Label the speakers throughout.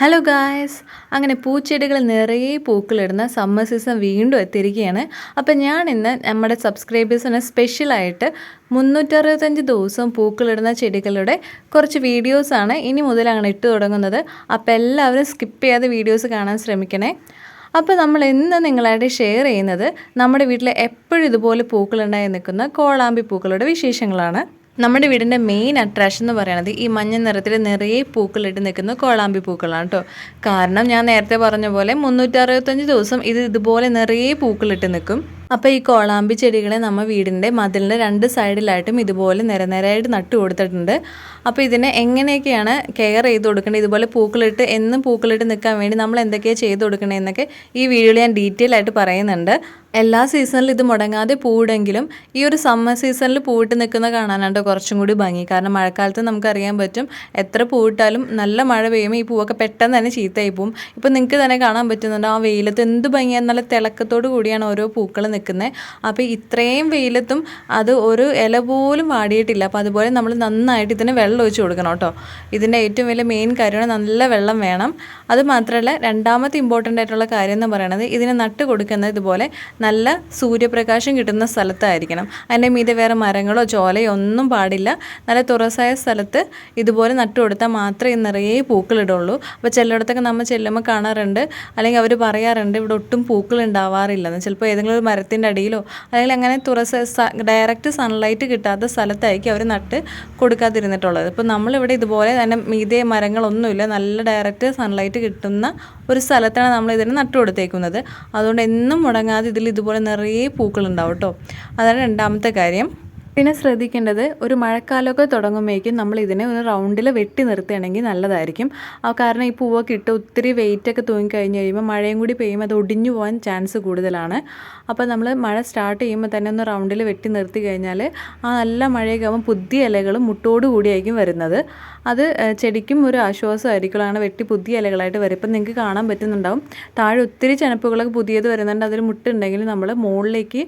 Speaker 1: Hello guys അങ്ങനെ പൂച്ചെടികൾ നിറയെ പൂക്കളിടുന്ന സമ്മർ സീസൺ വീണ്ടും എത്തിയിരിക്കുകയാണ്. അപ്പം ഞാൻ ഇന്ന് നമ്മുടെ സബ്സ്ക്രൈബേഴ്സിന് സ്പെഷ്യലായിട്ട് മുന്നൂറ്ററുപത്തഞ്ച് ദിവസം പൂക്കളിടുന്ന ചെടികളുടെ കുറച്ച് വീഡിയോസാണ് ഇനി മുതൽ അങ്ങനെ ഇട്ട് തുടങ്ങുന്നത്. അപ്പോൾ എല്ലാവരും സ്കിപ്പ് ചെയ്യാതെ വീഡിയോസ് കാണാൻ ശ്രമിക്കണേ. അപ്പോൾ നമ്മൾ ഇന്ന് നിങ്ങളായിട്ട് ഷെയർ ചെയ്യുന്നത് നമ്മുടെ വീട്ടിൽ എപ്പോഴും ഇതുപോലെ പൂക്കളുണ്ടായി നിൽക്കുന്ന കോളാമ്പി പൂക്കളുടെ വിശേഷങ്ങളാണ്. നമ്മുടെ വീടിന്റെ മെയിൻ അട്രാക്ഷൻ എന്ന് പറയുന്നത് ഈ മഞ്ഞ നിറത്തിൽ നിറയെ പൂക്കളിട്ട് നിൽക്കുന്ന കോളാമ്പി പൂക്കളാണ് കേട്ടോ കാരണം ഞാൻ നേരത്തെ പറഞ്ഞ പോലെ മുന്നൂറ്ററുപത്തഞ്ച് ദിവസം ഇത് ഇതുപോലെ നിറയെ പൂക്കളിട്ട് നിൽക്കും. അപ്പോൾ ഈ കോളാമ്പി ചെടികളെ നമ്മൾ വീടിന്റെ മതിലിന്റെ രണ്ട് സൈഡിലായിട്ടും ഇതുപോലെ നിരനിരയായിട്ട് നട്ടു കൊടുത്തിട്ടുണ്ട്. അപ്പോൾ ഇതിനെ എങ്ങനെയൊക്കെയാണ് കെയർ ചെയ്ത് കൊടുക്കേണ്ടത്? ഇതുപോലെ പൂക്കളിട്ട് എന്നും പൂക്കളിട്ട് നിൽക്കാൻ വേണ്ടി നമ്മൾ എന്തൊക്കെയാണ് ചെയ്ത് കൊടുക്കണേന്നൊക്കെ ഈ വീഡിയോയിൽ ഞാൻ ഡീറ്റെയിൽ ആയിട്ട് പറയുന്നുണ്ട്. എല്ലാ സീസണിലും ഇത് മുടങ്ങാതെ പൂവിടെങ്കിലും ഈ ഒരു സമ്മർ സീസണിൽ പൂവിട്ട് നിൽക്കുന്ന കാണാനാണ് കുറച്ചും കൂടി ഭംഗി. കാരണം മഴക്കാലത്ത് നമുക്കറിയാൻ പറ്റും എത്ര പൂവിട്ടാലും നല്ല മഴ പെയ്യുമ്പോൾ ഈ പൂവൊക്കെ പെട്ടെന്ന് തന്നെ ചീത്തയായി പോവും. ഇപ്പോൾ നിങ്ങൾക്ക് തന്നെ കാണാൻ പറ്റുന്നുണ്ട് ആ വെയിലത്ത് എന്ത് ഭംഗിയാണ് നല്ല തിളക്കത്തോടു കൂടിയാണ് ഓരോ പൂക്കൾ നിൽക്കുന്നത് അപ്പോൾ ഇത്രയും വെയിലത്തും അത് ഒരു ഇല പോലും വാടിയിട്ടില്ല. അപ്പോൾ അതുപോലെ നമ്മൾ നന്നായിട്ട് ഇതിന് വെള്ളം ഒഴിച്ച് കൊടുക്കണം കേട്ടോ. ഇതിന്റെ ഏറ്റവും വലിയ മെയിൻ കാര്യമാണ് നല്ല വെള്ളം വേണം. അത് മാത്രമല്ല രണ്ടാമത്തെ ഇമ്പോർട്ടന്റ് ആയിട്ടുള്ള കാര്യം എന്ന് പറയുന്നത് ഇതിനെ നട്ട് കൊടുക്കുന്നത് ഇതുപോലെ നല്ല സൂര്യപ്രകാശം കിട്ടുന്ന സ്ഥലത്തായിരിക്കണം. അതിന്റെ മീതെ വേറെ മരങ്ങളോ ചോലയോ ഒന്നും പാടില്ല. നല്ല തുറസായ സ്ഥലത്ത് ഇതുപോലെ നട്ടു കൊടുത്താൽ മാത്രമേ നിറയെ പൂക്കളിടുള്ളൂ അപ്പോൾ ചിലയിടത്തൊക്കെ നമ്മൾ ചെല്ലുമ്പോൾ കാണാറുണ്ട്. അല്ലെങ്കിൽ അവർ പറയാറുണ്ട് ഇവിടെ ഒട്ടും പൂക്കൾ ഉണ്ടാവാറില്ലെന്ന്. ചിലപ്പോൾ ഏതെങ്കിലും ഒരു മരത്തിന്റെ അടിയിലോ അല്ലെങ്കിൽ അങ്ങനെ തുറസ ഡയറക്റ്റ് സൺലൈറ്റ് കിട്ടാത്ത സ്ഥലത്തായിരിക്കും അവർ നട്ട് കൊടുക്കാതിരുന്നിട്ടുള്ളത്. ഇപ്പോൾ നമ്മളിവിടെ ഇതുപോലെ തന്നെ മീതെ മരങ്ങളൊന്നുമില്ല. നല്ല ഡയറക്റ്റ് സൺലൈറ്റ് കിട്ടുന്ന ഒരു സ്ഥലത്താണ് നമ്മൾ ഇതിനെ നട്ടു കൊടുത്തേക്കുന്നത്. അതുകൊണ്ട് എന്നും മുടങ്ങാതെ ഇതിൽ ഇതുപോലെ നിറയെ പൂക്കളുണ്ടാവും കേട്ടോ. അതാണ് രണ്ടാമത്തെ കാര്യം. പിന്നെ ശ്രദ്ധിക്കേണ്ടത് ഒരു മഴക്കാലമൊക്കെ തുടങ്ങുമ്പോഴേക്കും നമ്മൾ ഇതിനെ ഒരു റൗണ്ടിൽ വെട്ടി നിർത്തുകയാണെങ്കിൽ നല്ലതായിരിക്കും. കാരണം ഈ പൂവൊക്കെ ഇട്ട് ഒത്തിരി വെയിറ്റൊക്കെ തൂങ്ങിക്കഴിഞ്ഞ് കഴിയുമ്പോൾ മഴയും കൂടി പെയ്യുമ്പോൾ അത് ഒടിഞ്ഞു പോകാൻ ചാൻസ് കൂടുതലാണ്. അപ്പോൾ നമ്മൾ മഴ സ്റ്റാർട്ട് ചെയ്യുമ്പോൾ തന്നെ ഒന്ന് റൗണ്ടിൽ വെട്ടി നിർത്തി കഴിഞ്ഞാൽ ആ നല്ല മഴയൊക്കെ ആകുമ്പോൾ പുതിയ ഇലകളും മുട്ടോട് കൂടിയായിരിക്കും വരുന്നത്. അത് ചെടിക്കും ഒരു ആശ്വാസമായിരിക്കുള്ളതാണ് വെട്ടി പുതിയ ഇലകളായിട്ട് വരും ഇപ്പം നിങ്ങൾക്ക് കാണാൻ പറ്റുന്നുണ്ടാവും. താഴെ ഒത്തിരി ചെനപ്പുകളൊക്കെ പുതിയത് വരുന്നുണ്ട്. അതിൽ മുട്ടുണ്ടെങ്കിൽ നമ്മൾ മുകളിലേക്ക്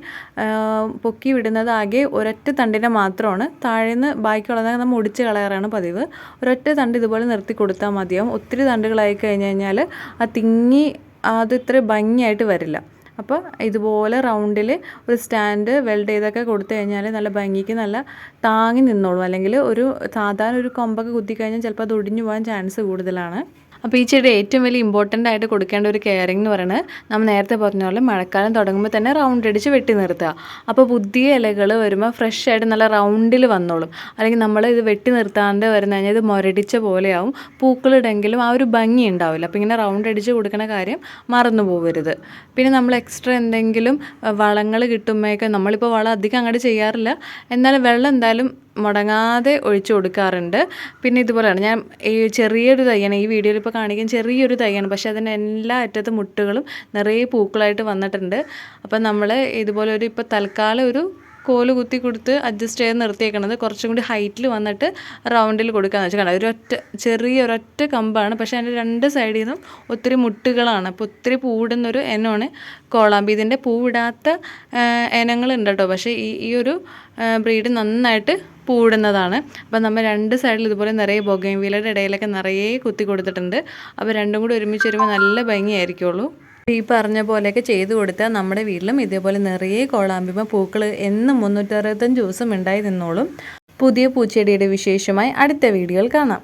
Speaker 1: പൊക്കി വിടുന്നത് ആകെ ഒരൊറ്റ തണ്ടിനെ മാത്രമാണ്. താഴേന്ന് ബാക്കിയുള്ളത് നമ്മൾ ഒടിച്ച് കളയാറാണ് പതിവ്. ഒരൊറ്റ തണ്ട് ഇതുപോലെ നിർത്തി കൊടുത്താൽ മതിയാവും. ഒത്തിരി തണ്ടുകളായി കഴിഞ്ഞ് കഴിഞ്ഞാൽ ആ തിങ്ങി അത് ഇത്ര ഭംഗിയായിട്ട് വരില്ല. അപ്പോൾ ഇതുപോലെ റൗണ്ടിൽ ഒരു സ്റ്റാൻഡ് വെൽഡ് ചെയ്തൊക്കെ കൊടുത്തു കഴിഞ്ഞാൽ നല്ല ഭംഗിക്ക് നല്ല താങ്ങി നിന്നോളും. അല്ലെങ്കിൽ ഒരു സാധാരണ ഒരു കൊമ്പൊക്കെ കുത്തിക്കഴിഞ്ഞാൽ ചിലപ്പോൾ അത് ഒടിഞ്ഞു പോകാൻ ചാൻസ് കൂടുതലാണ്. അപ്പോൾ ഈ ചെടി ഏറ്റവും വലിയ ഇമ്പോർട്ടന്റ് ആയിട്ട് കൊടുക്കേണ്ട ഒരു കെയറിംഗ് എന്ന് പറയുന്നത് നമ്മൾ നേരത്തെ പറഞ്ഞ പോലെ മഴക്കാലം തുടങ്ങുമ്പോൾ തന്നെ റൗണ്ട് അടിച്ച് വെട്ടി നിർത്തുക. അപ്പോൾ പുതിയ ഇലകൾ വരുമ്പോൾ ഫ്രഷ് ആയിട്ട് നല്ല റൗണ്ടിൽ വന്നോളും. അല്ലെങ്കിൽ നമ്മൾ ഇത് വെട്ടി നിർത്താണ്ട് വരുന്ന കഴിഞ്ഞാൽ ഇത് മുരടിച്ച പോലെയാവും. പൂക്കളിടെങ്കിലും ആ ഒരു ഭംഗി ഉണ്ടാവില്ല. അപ്പോൾ ഇങ്ങനെ റൗണ്ട് അടിച്ച് കൊടുക്കുന്ന കാര്യം മറന്നു പോകരുത് പിന്നെ നമ്മൾ എക്സ്ട്രാ എന്തെങ്കിലും വളങ്ങൾ കിട്ടുമ്പോഴേക്കും നമ്മളിപ്പോൾ വളം അധികം അങ്ങോട്ട് ചെയ്യാറില്ല. എന്നാലും വെള്ളം എന്തായാലും മുടങ്ങാതെ ഒഴിച്ചു കൊടുക്കാറുണ്ട്. പിന്നെ ഇതുപോലെയാണ്. ഞാൻ ഈ ചെറിയൊരു തയ്യാണ് ഈ വീഡിയോയിൽ ഇപ്പോൾ കാണിക്കാൻ ചെറിയൊരു തയ്യാണ് പക്ഷേ അതിന്റെ എല്ലാ അറ്റത്തും മുട്ടുകളും നിറയെ പൂക്കളായിട്ട് വന്നിട്ടുണ്ട്. അപ്പം നമ്മൾ ഇതുപോലെ ഒരു ഇപ്പോൾ തൽക്കാലം ഒരു കോൽ കുത്തി കൊടുത്ത് അഡ്ജസ്റ്റ് ചെയ്ത് നിർത്തിയേക്കണത് കുറച്ചും കൂടി ഹൈറ്റിൽ വന്നിട്ട് റൗണ്ടിൽ കൊടുക്കാന്ന് വെച്ചാൽ കണ്ടത് ഒരൊറ്റ ചെറിയ ഒരൊറ്റ കമ്പാണ്. പക്ഷേ അതിന്റെ രണ്ട് സൈഡിൽ നിന്നും ഒത്തിരി മുട്ടുകളാണ്. അപ്പോൾ ഒത്തിരി പൂവിടുന്നൊരു ഇനമാണ് കോളാമ്പി. ഇതിന്റെ പൂവിടാത്ത ഇനങ്ങളുണ്ട് കേട്ടോ. പക്ഷേ ഈ ഈ ഒരു ബ്രീഡ് നന്നായിട്ട് പൂടുന്നതാണ് അപ്പോൾ നമ്മൾ രണ്ട് സൈഡിൽ ഇതുപോലെ നിറയെ ബൊഗൈൻ വീലയുടെ ഇടയിലൊക്കെ നിറയെ കുത്തി കൊടുത്തിട്ടുണ്ട്. അപ്പോൾ രണ്ടും കൂടി ഒരുമിച്ച് വരുമ്പോൾ നല്ല ഭംഗിയായിരിക്കുള്ളൂ. ഈ പറഞ്ഞ പോലെയൊക്കെ ചെയ്തു കൊടുത്താൽ നമ്മുടെ വീട്ടിലും ഇതേപോലെ നിറയെ കോളാമ്പിമ പൂക്കൾ എന്നും മുന്നൂറ്ററുപത്തഞ്ച് ദിവസം ഉണ്ടായി നിന്നോളും. പുതിയ പൂച്ചെടിയുടെ വിശേഷമായി അടുത്ത വീഡിയോയിൽ കാണാം.